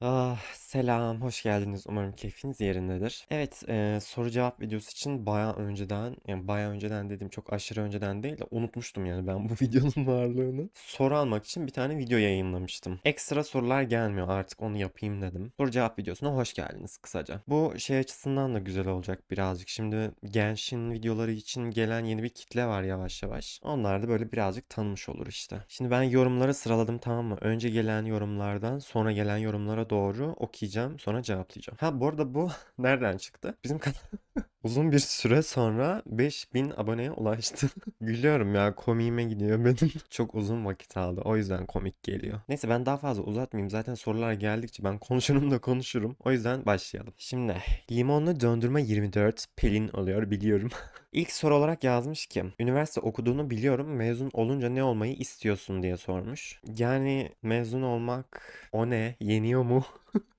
Ah, selam, hoş geldiniz. Umarım keyfiniz yerindedir. Evet, eee, soru cevap videosu için bayağı önceden, yani bayağı önceden dediğim çok aşırı önceden değil de unutmuştum yani ben bu videonun varlığını. Soru almak için bir tane video yayınlamıştım. Ekstra sorular gelmiyor artık onu yapayım dedim. Soru cevap videosuna hoş geldiniz kısaca. Bu şey açısından da güzel olacak birazcık. Şimdi Genshin videoları için gelen yeni bir kitle var yavaş yavaş. Onlar da böyle birazcık tanımış olur işte. Şimdi ben yorumları sıraladım tamam mı? Önce gelen yorumlardan sonra gelen yorumlara doğru okuyacağım sonra cevaplayacağım. Ha bu arada bu nereden çıktı? Bizim kanal uzun bir süre sonra 5000 aboneye ulaştı. Gülüyorum ya komiğime gidiyor benim. Çok uzun vakit aldı o yüzden komik geliyor. Neyse ben daha fazla uzatmayayım zaten sorular geldikçe ben konuşurum da konuşurum. O yüzden başlayalım. Şimdi limonlu döndürme 24 Pelin oluyor biliyorum. İlk soru olarak yazmış ki üniversite okuduğunu biliyorum mezun olunca ne olmayı istiyorsun diye sormuş. Yani mezun olmak o ne yeniyor mu?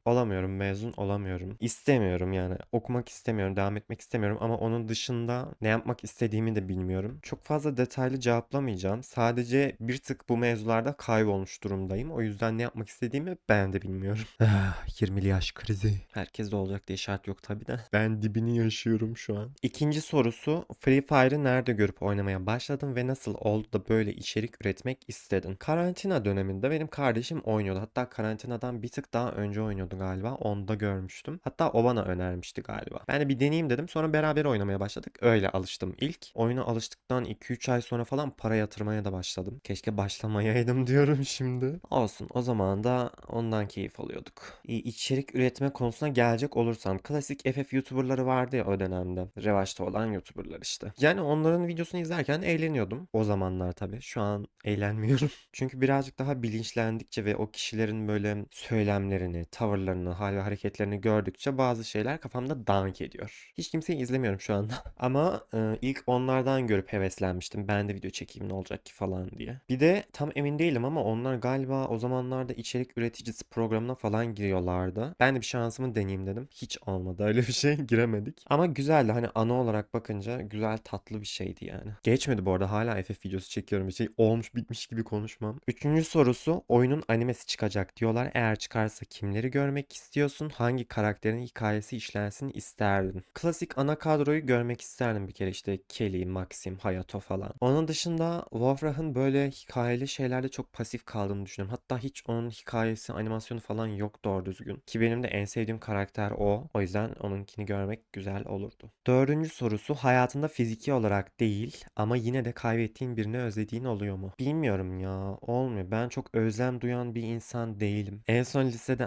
Olamıyorum, mezun olamıyorum. İstemiyorum yani. Okumak istemiyorum, devam etmek istemiyorum ama onun dışında ne yapmak istediğimi de bilmiyorum. Çok fazla detaylı cevaplamayacağım. Sadece bir tık bu mevzularda kaybolmuş durumdayım. O yüzden ne yapmak istediğimi ben de bilmiyorum. Ah, 20'li yaş krizi. Herkes de olacak diye şart yok tabii de. Ben dibini yaşıyorum şu an. İkinci sorusu Free Fire'ı nerede görüp oynamaya başladın ve nasıl oldu da böyle içerik üretmek istedin? Karantina döneminde benim kardeşim oynuyordu. Hatta karantinadan bir tık daha önce galiba. Onda görmüştüm. Hatta o bana önermişti galiba. Ben de bir deneyeyim dedim. Sonra beraber oynamaya başladık. Öyle alıştım ilk. Oyuna alıştıktan 2-3 ay sonra falan para yatırmaya da başladım. Keşke başlamayaydım diyorum şimdi. Olsun o zaman da ondan keyif alıyorduk. İçerik üretme konusuna gelecek olursam klasik FF YouTuber'ları vardı ya o dönemde. Revaçta olan YouTuber'lar işte. Yani onların videosunu izlerken eğleniyordum. O zamanlar tabii. Şu an eğlenmiyorum. Çünkü birazcık daha bilinçlendikçe ve o kişilerin böyle söylemlerini, tavırlarını, hal ve hareketlerini gördükçe bazı şeyler kafamda dank ediyor. Hiç kimseyi izlemiyorum şu anda. Ama e, ilk onlardan görüp heveslenmiştim. Ben de video çekeyim ne olacak ki falan diye. Bir de tam emin değilim ama onlar galiba o zamanlarda içerik üreticisi programına falan giriyorlardı. Ben de bir şansımı deneyeyim dedim. Hiç olmadı öyle bir şey giremedik. Ama güzeldi hani ana olarak bakınca güzel tatlı bir şeydi yani. Geçmedi bu arada hala FF videosu çekiyorum bir şey olmuş bitmiş gibi konuşmam. Üçüncü sorusu oyunun animesi çıkacak diyorlar. Eğer çıkarsa kimleri görmek istiyorsun? Hangi karakterin hikayesi işlensin isterdin? Klasik ana kadroyu görmek isterdim bir kere işte Kelly, Maxim, Hayato falan. Onun dışında Wolfrah'ın böyle hikayeli şeylerde çok pasif kaldığını düşünüyorum. Hatta hiç onun hikayesi, animasyonu falan yok doğru düzgün. Ki benim de en sevdiğim karakter o. O yüzden onunkini görmek güzel olurdu. Dördüncü sorusu hayatında fiziki olarak değil ama yine de kaybettiğin birini özlediğin oluyor mu? Bilmiyorum ya. Olmuyor. Ben çok özlem duyan bir insan değilim. En son lisede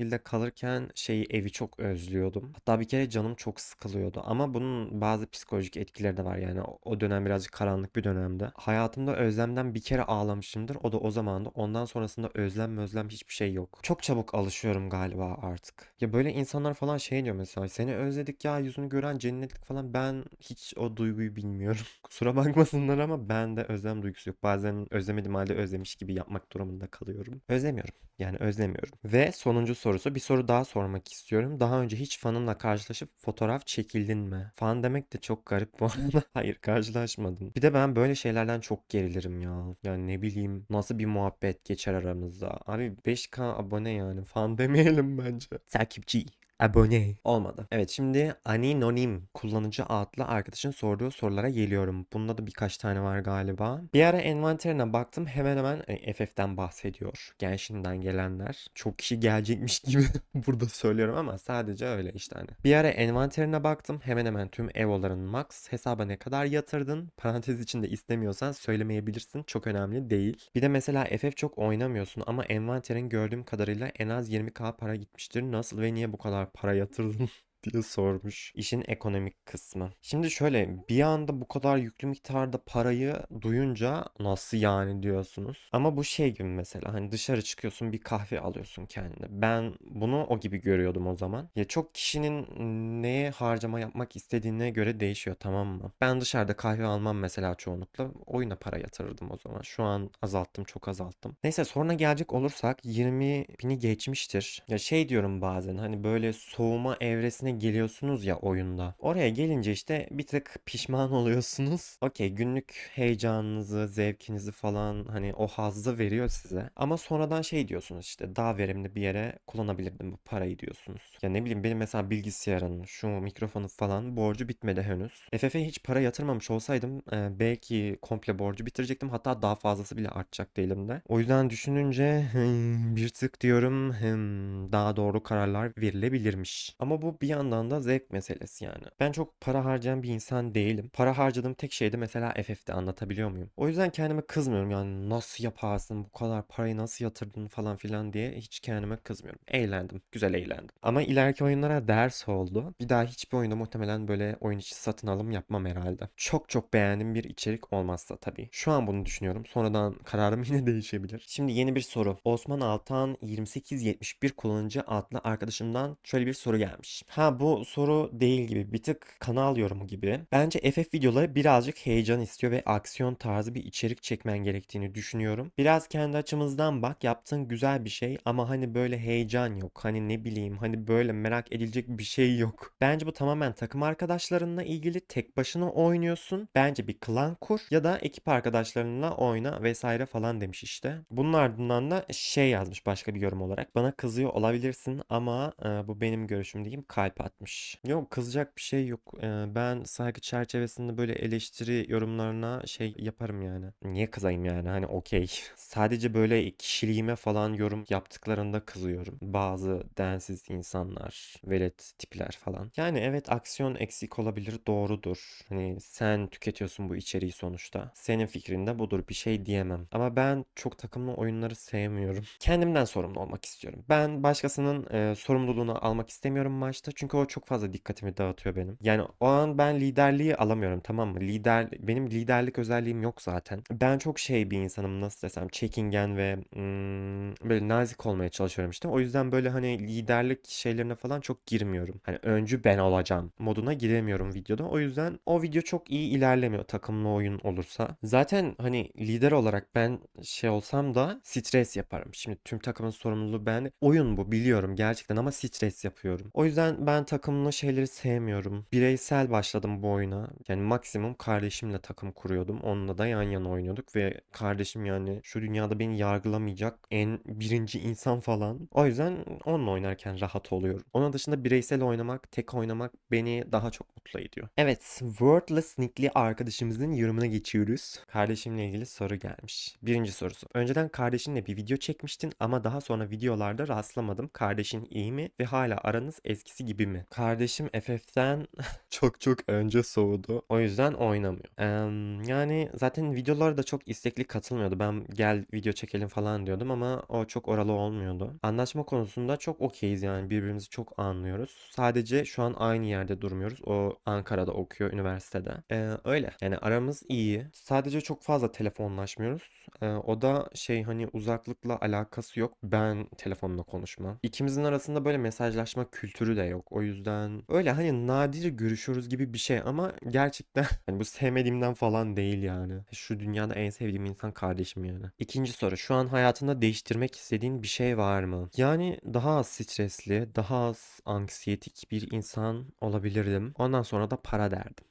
anneannemgilde kalırken şeyi evi çok özlüyordum. Hatta bir kere canım çok sıkılıyordu. Ama bunun bazı psikolojik etkileri de var yani. O dönem birazcık karanlık bir dönemde. Hayatımda özlemden bir kere ağlamışımdır. O da o zamandı. Ondan sonrasında özlem özlem hiçbir şey yok. Çok çabuk alışıyorum galiba artık. Ya böyle insanlar falan şey diyor mesela. Seni özledik ya yüzünü gören cennetlik falan. Ben hiç o duyguyu bilmiyorum. Kusura bakmasınlar ama bende özlem duygusu yok. Bazen özlemediğim halde özlemiş gibi yapmak durumunda kalıyorum. Özlemiyorum. Yani özlemiyorum. Ve sonuncu sorusu bir soru daha sormak istiyorum. Daha önce hiç fanınla karşılaşıp fotoğraf çekildin mi? Fan demek de çok garip bu arada. Hayır karşılaşmadım. Bir de ben böyle şeylerden çok gerilirim ya. Yani ne bileyim nasıl bir muhabbet geçer aramızda. Abi 5k abone yani fan demeyelim bence. Takipçi abone olmadı. Evet şimdi Aninonim kullanıcı adlı arkadaşın sorduğu sorulara geliyorum. Bunda da birkaç tane var galiba. Bir ara envanterine baktım hemen hemen e, FF'den bahsediyor. Genshin'den gelenler. Çok kişi gelecekmiş gibi burada söylüyorum ama sadece öyle işte hani. Bir ara envanterine baktım hemen hemen tüm evoların max. Hesaba ne kadar yatırdın? Parantez içinde istemiyorsan söylemeyebilirsin. Çok önemli değil. Bir de mesela FF çok oynamıyorsun ama envanterin gördüğüm kadarıyla en az 20k para gitmiştir. Nasıl ve niye bu kadar para yatırdın diye sormuş. İşin ekonomik kısmı. Şimdi şöyle bir anda bu kadar yüklü miktarda parayı duyunca nasıl yani diyorsunuz. Ama bu şey gibi mesela hani dışarı çıkıyorsun bir kahve alıyorsun kendine. Ben bunu o gibi görüyordum o zaman. Ya çok kişinin neye harcama yapmak istediğine göre değişiyor tamam mı? Ben dışarıda kahve almam mesela çoğunlukla. Oyuna para yatırırdım o zaman. Şu an azalttım çok azalttım. Neyse sonra gelecek olursak 20 bini geçmiştir. Ya şey diyorum bazen hani böyle soğuma evresine seviyesine geliyorsunuz ya oyunda. Oraya gelince işte bir tık pişman oluyorsunuz. Okey günlük heyecanınızı, zevkinizi falan hani o hazzı veriyor size. Ama sonradan şey diyorsunuz işte daha verimli bir yere kullanabilirdim bu parayı diyorsunuz. Ya ne bileyim benim mesela bilgisayarın, şu mikrofonu falan borcu bitmedi henüz. FF'e hiç para yatırmamış olsaydım e, belki komple borcu bitirecektim. Hatta daha fazlası bile artacaktı elimde. O yüzden düşününce hmm, bir tık diyorum hmm, daha doğru kararlar verilebilirmiş. Ama bu bir yandan da zevk meselesi yani. Ben çok para harcayan bir insan değilim. Para harcadığım tek şey de mesela FF'de anlatabiliyor muyum? O yüzden kendime kızmıyorum yani nasıl yaparsın bu kadar parayı nasıl yatırdın falan filan diye hiç kendime kızmıyorum. Eğlendim. Güzel eğlendim. Ama ileriki oyunlara ders oldu. Bir daha hiçbir oyunda muhtemelen böyle oyun içi satın alım yapmam herhalde. Çok çok beğendiğim bir içerik olmazsa tabii. Şu an bunu düşünüyorum. Sonradan kararım yine değişebilir. Şimdi yeni bir soru. Osman Altan 2871 kullanıcı adlı arkadaşımdan şöyle bir soru gelmiş. Ha bu soru değil gibi bir tık kanal yorumu gibi. Bence FF videoları birazcık heyecan istiyor ve aksiyon tarzı bir içerik çekmen gerektiğini düşünüyorum. Biraz kendi açımızdan bak yaptığın güzel bir şey ama hani böyle heyecan yok. Hani ne bileyim hani böyle merak edilecek bir şey yok. Bence bu tamamen takım arkadaşlarınla ilgili tek başına oynuyorsun. Bence bir klan kur ya da ekip arkadaşlarınla oyna vesaire falan demiş işte. Bunun ardından da şey yazmış başka bir yorum olarak. Bana kızıyor olabilirsin ama e, bu benim görüşüm diyeyim kalp atmış. Yok kızacak bir şey yok. E, ben saygı çerçevesinde böyle eleştiri yorumlarına şey yaparım yani. Niye kızayım yani hani okey. Sadece böyle kişiliğime falan yorum yaptıklarında kızıyorum. Bazı densiz insanlar, velet tipler falan. Yani evet aksiyon eksik olabilir doğrudur. Hani sen tüketiyorsun bu içeriği sonuçta. Senin fikrin de budur bir şey diyemem. Ama ben çok takımlı oyunları sevmiyorum. Kendimden sorumlu olmak istiyorum. Ben başkasının e, sorumluluğunu almak istemiyorum maçta. Çünkü o çok fazla dikkatimi dağıtıyor benim. Yani o an ben liderliği alamıyorum tamam mı? Lider benim liderlik özelliğim yok zaten. Ben çok şey bir insanım nasıl desem çekingen ve hmm, böyle nazik olmaya çalışıyorum işte. O yüzden böyle hani liderlik şeylerine falan çok girmiyorum. Hani öncü ben olacağım moduna giremiyorum videoda. O yüzden o video çok iyi ilerlemiyor takımlı oyun olursa. Zaten hani lider olarak ben şey olsam da stres yaparım. Şimdi tüm takımın sorumluluğu ben. Oyun bu biliyorum gerçekten ama stres yapıyorum. O yüzden ben takımlı şeyleri sevmiyorum. Bireysel başladım bu oyuna. Yani maksimum kardeşimle takım kuruyordum. Onunla da yan yana oynuyorduk ve kardeşim yani şu dünyada beni yargılamayacak en birinci insan falan. O yüzden onunla oynarken rahat oluyorum. Onun dışında bireysel oynamak, tek oynamak beni daha çok mutlu ediyor. Evet, Wordless Nick'li arkadaşımızın yorumuna geçiyoruz. Kardeşimle ilgili soru gelmiş. Birinci sorusu. Önceden kardeşinle bir video çekmiştin ama daha sonra videolarda rastlamadım. Kardeşin iyi mi ve hala aranız eskisi gibi mi? Kardeşim FF'den çok çok önce soğudu. O yüzden oynamıyor. Eee, yani zaten videolara da çok istekli katılmıyordu. Ben gel video çekelim falan diyordum ama o çok oralı olmuyordu. Anlaşma konusunda çok okeyiz yani birbirimizi çok anlıyoruz. Sadece şu an aynı yerde durmuyoruz. O Ankara'da okuyor üniversitede. Eee, öyle. Yani aramız iyi. Sadece çok fazla telefonlaşmıyoruz. Eee, o da şey hani uzaklıkla alakası yok. Ben telefonla konuşmam. İkimizin arasında böyle mesajlaşma kültürü de yok. O yüzden öyle hani nadir görüşüyoruz gibi bir şey ama gerçekten hani bu sevmediğimden falan değil yani. Şu dünyada en sevdiğim insan kardeşim yani. İkinci soru. Şu an hayatında değiştirmek istediğin bir şey var mı? Yani daha az stresli, daha az anksiyetik bir insan olabilirdim. Ondan sonra da para derdim.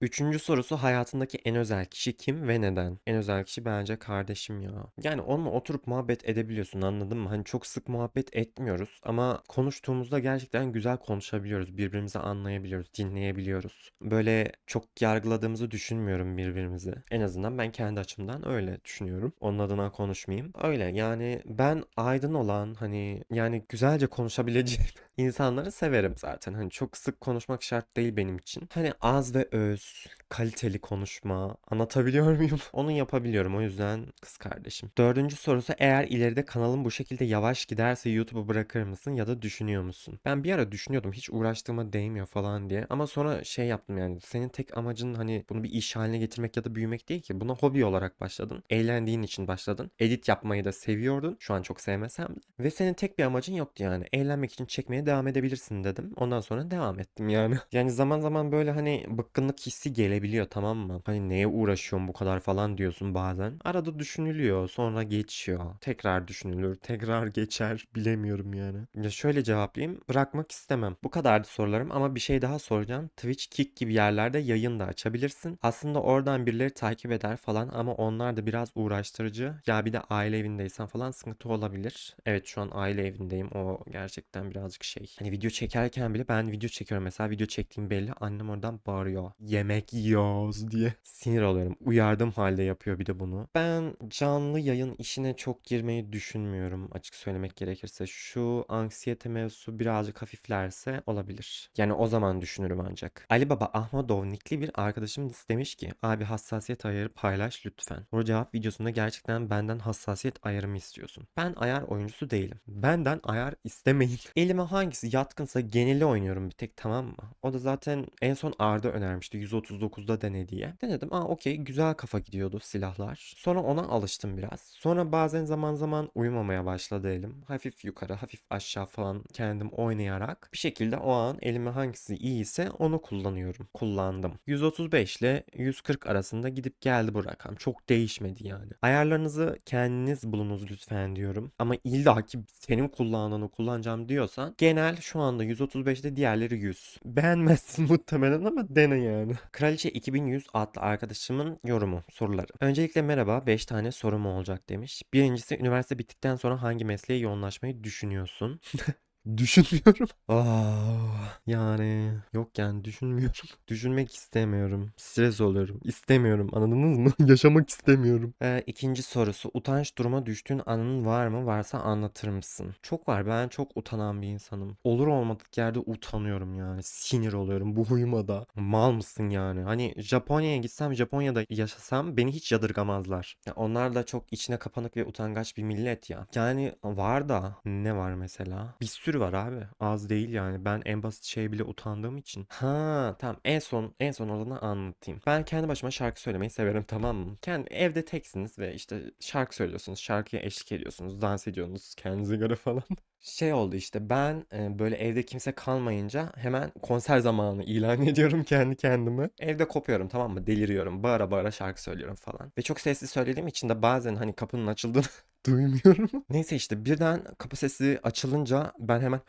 Üçüncü sorusu hayatındaki en özel kişi kim ve neden? En özel kişi bence kardeşim ya. Yani onunla oturup muhabbet edebiliyorsun anladın mı? Hani çok sık muhabbet etmiyoruz ama konuştuğumuzda gerçekten güzel konuşabiliyoruz. Birbirimizi anlayabiliyoruz, dinleyebiliyoruz. Böyle çok yargıladığımızı düşünmüyorum birbirimizi. En azından ben kendi açımdan öyle düşünüyorum. Onun adına konuşmayayım. Öyle yani ben aydın olan hani yani güzelce konuşabileceğim insanları severim zaten. Hani çok sık konuşmak şart değil benim için. Hani az ve öz, kaliteli konuşma. Anlatabiliyor muyum? Onu yapabiliyorum. O yüzden kız kardeşim. Dördüncü sorusu eğer ileride kanalın bu şekilde yavaş giderse YouTube'u bırakır mısın ya da düşünüyor musun? Ben bir ara düşünüyordum hiç uğraştığıma değmiyor falan diye. Ama sonra şey yaptım yani senin tek amacın hani bunu bir iş haline getirmek ya da büyümek değil ki. Buna hobi olarak başladın. Eğlendiğin için başladın. Edit yapmayı da seviyordun. Şu an çok sevmesem de. Ve senin tek bir amacın yoktu yani. Eğlenmek için çekmeye devam edebilirsin dedim. Ondan sonra devam ettim yani. Yani zaman zaman böyle hani bıkkınlık hissi gelebiliyor tamam mı? Hani neye uğraşıyorum bu kadar falan diyorsun bazen. Arada düşünülüyor sonra geçiyor. Tekrar düşünülür tekrar geçer bilemiyorum yani. Ya şöyle cevaplayayım bırakmak istemem. Bu kadardı sorularım ama bir şey daha soracağım. Twitch, Kick gibi yerlerde yayın da açabilirsin. Aslında oradan birileri takip eder falan ama onlar da biraz uğraştırıcı. Ya bir de aile evindeysen falan sıkıntı olabilir. Evet şu an aile evindeyim. O gerçekten birazcık şey. Hani video çekerken bile ben video çekiyorum mesela video çektiğim belli. Annem oradan bağırıyor. Yemek yiyoruz diye. Sinir oluyorum. Uyardığım halde yapıyor bir de bunu. Ben canlı yayın işine çok girmeyi düşünmüyorum açık söylemek gerekirse. Şu anksiyete mevzusu birazcık hafiflerse olabilir. Yani o zaman düşünürüm ancak. Ali Baba Ahmadov nickli bir arkadaşım demiş ki abi hassasiyet ayarı paylaş lütfen. Bu cevap videosunda gerçekten benden hassasiyet ayarımı istiyorsun. Ben ayar oyuncusu değilim. Benden ayar istemeyin. Elime hangisi yatkınsa geneli oynuyorum bir tek tamam mı? O da zaten en son Arda önermişti 139'da dene diye. Denedim aa okey güzel kafa gidiyordu silahlar. Sonra ona alıştım biraz. Sonra bazen zaman zaman uyumamaya başladı elim. Hafif yukarı hafif aşağı falan kendim oynayarak bir şekilde o an elime hangisi iyiyse onu kullanıyorum. Kullandım. 135 ile 140 arasında gidip geldi bu rakam. Çok değişmedi yani. Ayarlarınızı kendiniz bulunuz lütfen diyorum. Ama illa ki senin kullandığını kullanacağım diyorsan genel şu anda 135'te diğerleri 100. Beğenmezsin muhtemelen ama dene yani. Kraliçe 2100 adlı arkadaşımın yorumu, soruları. Öncelikle merhaba 5 tane sorum olacak demiş. Birincisi üniversite bittikten sonra hangi mesleğe yoğunlaşmayı düşünüyorsun? Düşünmüyorum. Ah, yani yok yani düşünmüyorum. Düşünmek istemiyorum. Stres oluyorum. İstemiyorum. Anladınız mı? Yaşamak istemiyorum. Ee, ikinci sorusu. Utanç duruma düştüğün anın var mı? Varsa anlatır mısın? Çok var. Ben çok utanan bir insanım. Olur olmadık yerde utanıyorum yani. Sinir oluyorum bu huyuma da. Mal mısın yani? Hani Japonya'ya gitsem Japonya'da yaşasam beni hiç yadırgamazlar. Ya onlar da çok içine kapanık ve utangaç bir millet ya. Yani var da ne var mesela? Bir sürü var abi. Az değil yani. Ben en basit şey bile utandığım için. Ha tamam en son en son olanı anlatayım. Ben kendi başıma şarkı söylemeyi severim tamam mı? Kendi evde teksiniz ve işte şarkı söylüyorsunuz. Şarkıya eşlik ediyorsunuz. Dans ediyorsunuz kendinize göre falan. Şey oldu işte ben e, böyle evde kimse kalmayınca hemen konser zamanı ilan ediyorum kendi kendime. Evde kopuyorum tamam mı? Deliriyorum. Bağıra bağıra şarkı söylüyorum falan. Ve çok sesli söylediğim için de bazen hani kapının açıldığını duymuyorum. Neyse işte birden kapı sesi açılınca ben hemen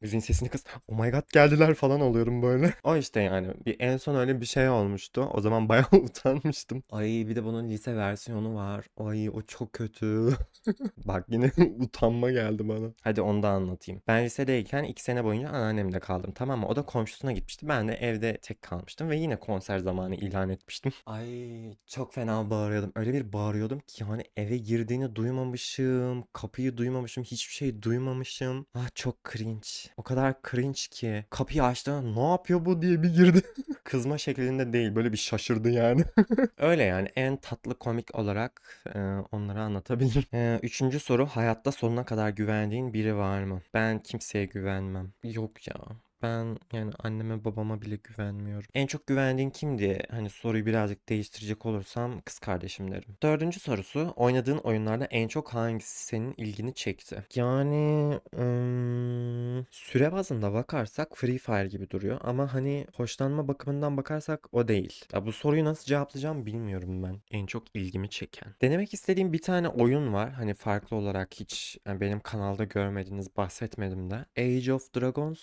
Müziğin sesini kıs. Oh my god geldiler falan oluyorum böyle. O işte yani bir en son öyle bir şey olmuştu. O zaman bayağı utanmıştım. Ay bir de bunun lise versiyonu var. Ay o çok kötü. Bak yine utanma geldi bana. Hadi onu da anlatayım. Ben lisedeyken iki sene boyunca anneannemde kaldım tamam mı? O da komşusuna gitmişti. Ben de evde tek kalmıştım ve yine konser zamanı ilan etmiştim. Ay çok fena bağırıyordum. Öyle bir bağırıyordum ki hani eve girdiğini duymamışım. Kapıyı duymamışım. Hiçbir şey duymamışım. Ah çok cringe. O kadar cringe ki. Kapıyı açtı. Ne yapıyor bu diye bir girdi. Kızma şeklinde değil. Böyle bir şaşırdı yani. Öyle yani en tatlı komik olarak e, onları anlatabilirim. E, üçüncü soru hayatta sonuna kadar güvendiğin biri var mı? Ben kimseye güvenmem. Yok ya. Ben yani anneme babama bile güvenmiyorum. En çok güvendiğin kim diye hani soruyu birazcık değiştirecek olursam kız kardeşim derim. Dördüncü sorusu oynadığın oyunlarda en çok hangisi senin ilgini çekti? Yani ım, süre bazında bakarsak Free Fire gibi duruyor ama hani hoşlanma bakımından bakarsak o değil. Ya bu soruyu nasıl cevaplayacağım bilmiyorum ben. En çok ilgimi çeken. Denemek istediğim bir tane oyun var. Hani farklı olarak hiç yani benim kanalda görmediğiniz bahsetmedim de. Age of Dragons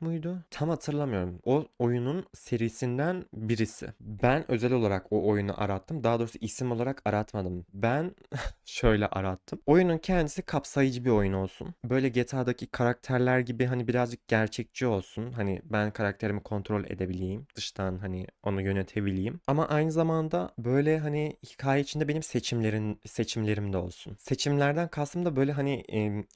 muydu? Tam hatırlamıyorum. O oyunun serisinden birisi. Ben özel olarak o oyunu arattım. Daha doğrusu isim olarak aratmadım. Ben şöyle arattım. Oyunun kendisi kapsayıcı bir oyun olsun. Böyle GTA'daki karakterler gibi hani birazcık gerçekçi olsun. Hani ben karakterimi kontrol edebileyim. Dıştan hani onu yönetebileyim. Ama aynı zamanda böyle hani hikaye içinde benim seçimlerin seçimlerim de olsun. Seçimlerden kastım da böyle hani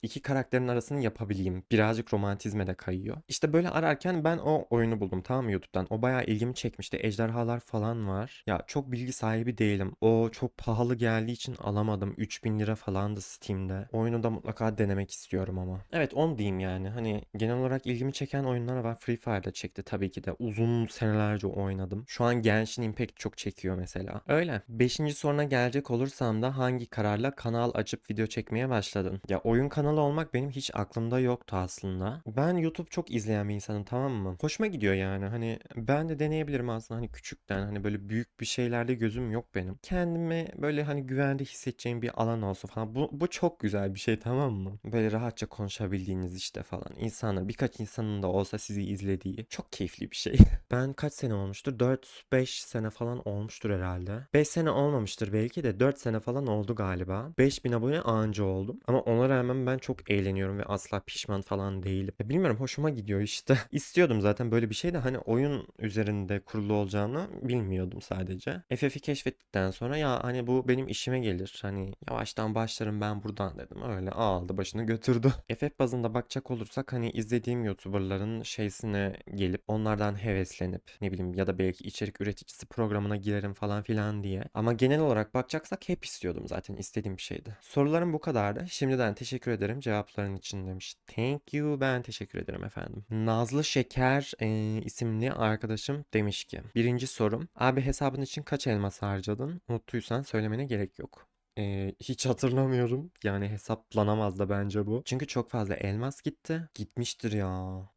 iki karakterin arasını yapabileyim. Birazcık romantizme de kayıyor. İşte Böyle ararken ben o oyunu buldum tamam mı YouTube'dan. O bayağı ilgimi çekmişti. Ejderhalar falan var. Ya çok bilgi sahibi değilim. O çok pahalı geldiği için alamadım. 3000 lira falandı Steam'de. Oyunu da mutlaka denemek istiyorum ama. Evet onu diyeyim yani. Hani genel olarak ilgimi çeken oyunlar var. Free Fire'da çekti tabii ki de. Uzun senelerce oynadım. Şu an Genshin Impact çok çekiyor mesela. Öyle. Beşinci soruna gelecek olursam da hangi kararla kanal açıp video çekmeye başladın? Ya oyun kanalı olmak benim hiç aklımda yoktu aslında. Ben YouTube çok izleyen bir insanım tamam mı? Hoşuma gidiyor yani. Hani ben de deneyebilirim aslında hani küçükten hani böyle büyük bir şeylerde gözüm yok benim. Kendimi böyle hani güvende hissedeceğim bir alan olsun falan. Bu, bu çok güzel bir şey tamam mı? Böyle rahatça konuşabildiğiniz işte falan. İnsanlar birkaç insanın da olsa sizi izlediği çok keyifli bir şey. Ben kaç sene olmuştur? 4-5 sene falan olmuştur herhalde. 5 sene olmamıştır belki de 4 sene falan oldu galiba. 5000 abone anca oldum. Ama ona rağmen ben çok eğleniyorum ve asla pişman falan değilim. Ya bilmiyorum hoşuma gidiyor işte. İstiyordum zaten böyle bir şey de hani oyun üzerinde kurulu olacağını bilmiyordum sadece. FF'i keşfettikten sonra ya hani bu benim işime gelir. Hani yavaştan başlarım ben buradan dedim. Öyle aldı başını götürdü. FF bazında bakacak olursak hani izlediğim YouTuber'ların şeysine gelip onlardan heveslenip ne bileyim ya da belki içerik üreticisi programına girerim falan filan diye. Ama genel olarak bakacaksak hep istiyordum zaten istediğim bir şeydi. Sorularım bu kadardı. Şimdiden teşekkür ederim cevapların için demiş. Thank you ben teşekkür ederim efendim. Nazlı Şeker e, isimli arkadaşım demiş ki. Birinci sorum. Abi hesabın için kaç elmas harcadın? Unuttuysan söylemene gerek yok. Ee, hiç hatırlamıyorum. Yani hesaplanamaz da bence bu. Çünkü çok fazla elmas gitti. Gitmiştir ya.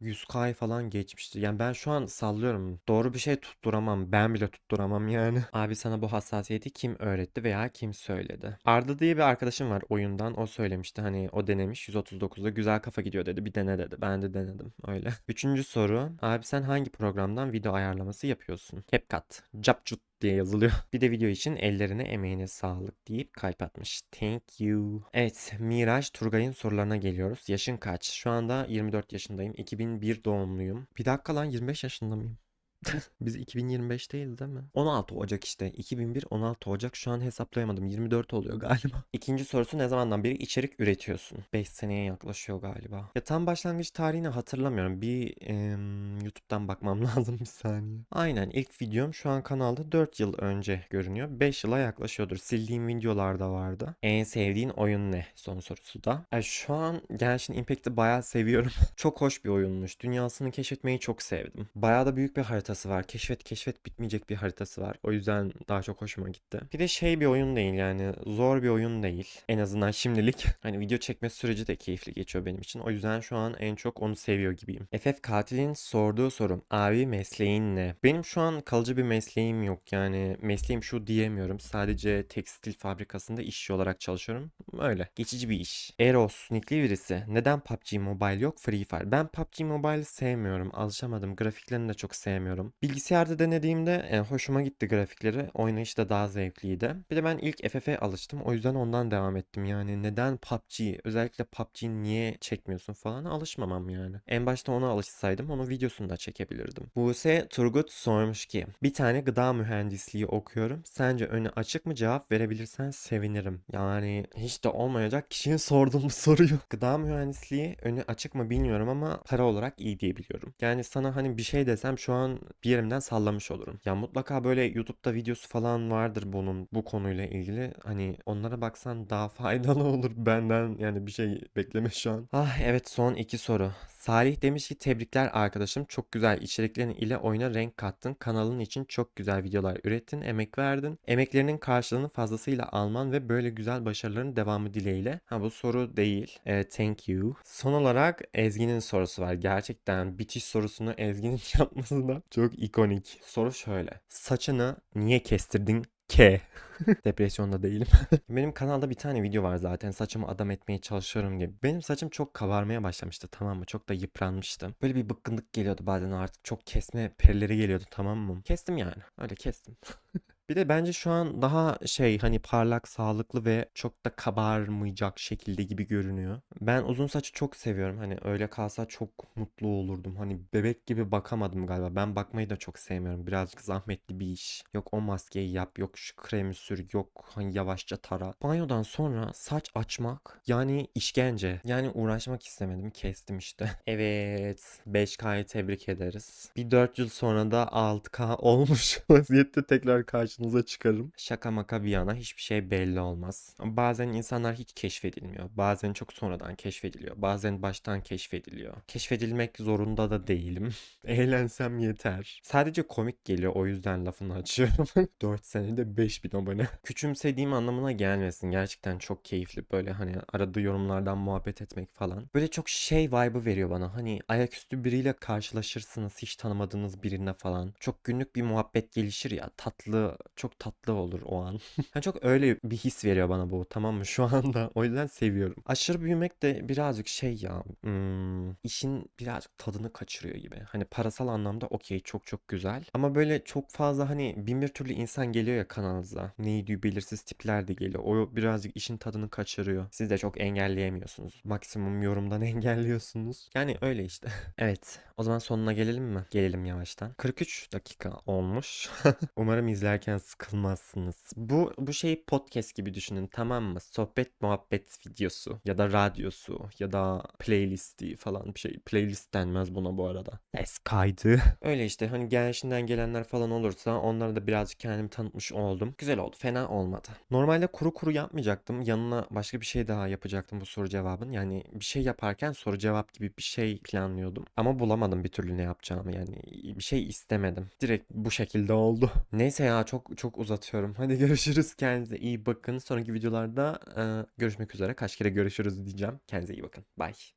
100k falan geçmiştir. Yani ben şu an sallıyorum. Doğru bir şey tutturamam. Ben bile tutturamam yani. Abi sana bu hassasiyeti kim öğretti veya kim söyledi? Arda diye bir arkadaşım var oyundan. O söylemişti. Hani o denemiş 139'da güzel kafa gidiyor dedi. Bir dene dedi. Ben de denedim. Öyle. Üçüncü soru. Abi sen hangi programdan video ayarlaması yapıyorsun? CapCut. Capcut diye yazılıyor. Bir de video için ellerine emeğine sağlık deyip kalp atmış. Thank you. Evet Miraç Turgay'ın sorularına geliyoruz. Yaşın kaç? Şu anda 24 yaşındayım. 2001 doğumluyum. Bir dakika lan 25 yaşında mıyım? Biz 2025'teyiz değil mi? 16 Ocak işte. 2001 16 Ocak. Şu an hesaplayamadım. 24 oluyor galiba. İkinci sorusu ne zamandan beri içerik üretiyorsun? 5 seneye yaklaşıyor galiba. Ya tam başlangıç tarihini hatırlamıyorum. Bir em, YouTube'dan bakmam lazım bir saniye. Aynen ilk videom şu an kanalda 4 yıl önce görünüyor. 5 yıla yaklaşıyordur. Sildiğim videolar da vardı. En sevdiğin oyun ne? Son sorusu da. E, şu an Genshin Impact'i bayağı seviyorum. çok hoş bir oyunmuş. Dünyasını keşfetmeyi çok sevdim. Bayağı da büyük bir harita haritası var. Keşfet keşfet bitmeyecek bir haritası var. O yüzden daha çok hoşuma gitti. Bir de şey bir oyun değil yani zor bir oyun değil. En azından şimdilik. Hani video çekme süreci de keyifli geçiyor benim için. O yüzden şu an en çok onu seviyor gibiyim. FF Katil'in sorduğu sorum. Abi mesleğin ne? Benim şu an kalıcı bir mesleğim yok. Yani mesleğim şu diyemiyorum. Sadece tekstil fabrikasında işçi olarak çalışıyorum. Öyle. Geçici bir iş. Eros, nickli birisi. Neden PUBG Mobile yok Free Fire? Ben PUBG Mobile sevmiyorum. Alışamadım. Grafiklerini de çok sevmiyorum. Bilgisayarda denediğimde e, hoşuma gitti grafikleri. Oynayış da daha zevkliydi. Bir de ben ilk FF'e alıştım. O yüzden ondan devam ettim. Yani neden PUBG? Özellikle PUBG'yi niye çekmiyorsun falan alışmamam yani. En başta ona alışsaydım onun videosunu da çekebilirdim. Buse Turgut sormuş ki bir tane gıda mühendisliği okuyorum. Sence önü açık mı cevap verebilirsen sevinirim. Yani hiç de olmayacak kişiye sordum bu soruyu. Gıda mühendisliği önü açık mı bilmiyorum ama para olarak iyi diye biliyorum. Yani sana hani bir şey desem şu an bir yerimden sallamış olurum. Ya mutlaka böyle YouTube'da videosu falan vardır bunun bu konuyla ilgili. Hani onlara baksan daha faydalı olur benden yani bir şey bekleme şu an. Ah evet son iki soru. Salih demiş ki tebrikler arkadaşım. Çok güzel içeriklerin ile oyuna renk kattın. Kanalın için çok güzel videolar ürettin, emek verdin. Emeklerinin karşılığını fazlasıyla alman ve böyle güzel başarıların devamı dileğiyle. Ha bu soru değil. E, thank you. Son olarak Ezgi'nin sorusu var. Gerçekten bitiş sorusunu Ezgi'nin yapması da çok ikonik. Soru şöyle. Saçını niye kestirdin K. Depresyonda değilim. Benim kanalda bir tane video var zaten saçımı adam etmeye çalışıyorum gibi. Benim saçım çok kabarmaya başlamıştı tamam mı? Çok da yıpranmıştı. Böyle bir bıkkınlık geliyordu bazen artık çok kesme perileri geliyordu tamam mı? Kestim yani. Öyle kestim. Bir de bence şu an daha şey hani parlak, sağlıklı ve çok da kabarmayacak şekilde gibi görünüyor. Ben uzun saçı çok seviyorum. Hani öyle kalsa çok mutlu olurdum. Hani bebek gibi bakamadım galiba. Ben bakmayı da çok sevmiyorum. Birazcık zahmetli bir iş. Yok o maskeyi yap, yok şu kremi sür yok hani yavaşça tara. Banyodan sonra saç açmak yani işkence. Yani uğraşmak istemedim kestim işte. Evet 5K'yı tebrik ederiz. Bir 4 yıl sonra da 6K olmuş vaziyette tekrar karşınıza çıkarım. Şaka maka bir yana hiçbir şey belli olmaz. Bazen insanlar hiç keşfedilmiyor. Bazen çok sonradan keşfediliyor. Bazen baştan keşfediliyor. Keşfedilmek zorunda da değilim. Eğlensem yeter. Sadece komik geliyor o yüzden lafını açıyorum. 4 senede 5000 abone. Küçümsediğim anlamına gelmesin. Gerçekten çok keyifli böyle hani arada yorumlardan muhabbet etmek falan. Böyle çok şey vibe'ı veriyor bana. Hani ayaküstü biriyle karşılaşırsınız hiç tanımadığınız birine falan. Çok günlük bir muhabbet gelişir ya. Tatlı, çok tatlı olur o an. Yani çok öyle bir his veriyor bana bu tamam mı şu anda. O yüzden seviyorum. Aşırı büyümek de birazcık şey ya. hmm, işin birazcık tadını kaçırıyor gibi. Hani parasal anlamda okey çok çok güzel. Ama böyle çok fazla hani bin bir türlü insan geliyor ya kanalınıza. Neydi belirsiz tipler de geliyor. O birazcık işin tadını kaçırıyor. Siz de çok engelleyemiyorsunuz. Maksimum yorumdan engelliyorsunuz. Yani öyle işte. evet. O zaman sonuna gelelim mi? Gelelim yavaştan. 43 dakika olmuş. Umarım izlerken sıkılmazsınız. Bu bu şeyi podcast gibi düşünün tamam mı? Sohbet muhabbet videosu ya da radyosu ya da playlisti falan bir şey. Playlist denmez buna bu arada. Ses kaydı. Öyle işte hani gelişinden gelenler falan olursa onlara da birazcık kendimi tanıtmış oldum. Güzel oldu. Fena olmadı. Normalde kuru kuru yapmayacaktım. Yanına başka bir şey daha yapacaktım bu soru cevabın. Yani bir şey yaparken soru cevap gibi bir şey planlıyordum. Ama bulamadım bir türlü ne yapacağımı yani. Bir şey istemedim. Direkt bu şekilde oldu. Neyse ya çok çok uzatıyorum. Hadi görüşürüz. Kendinize iyi bakın. Sonraki videolarda e, görüşmek üzere. Kaç kere görüşürüz diyeceğim. Kendinize iyi bakın. Bye.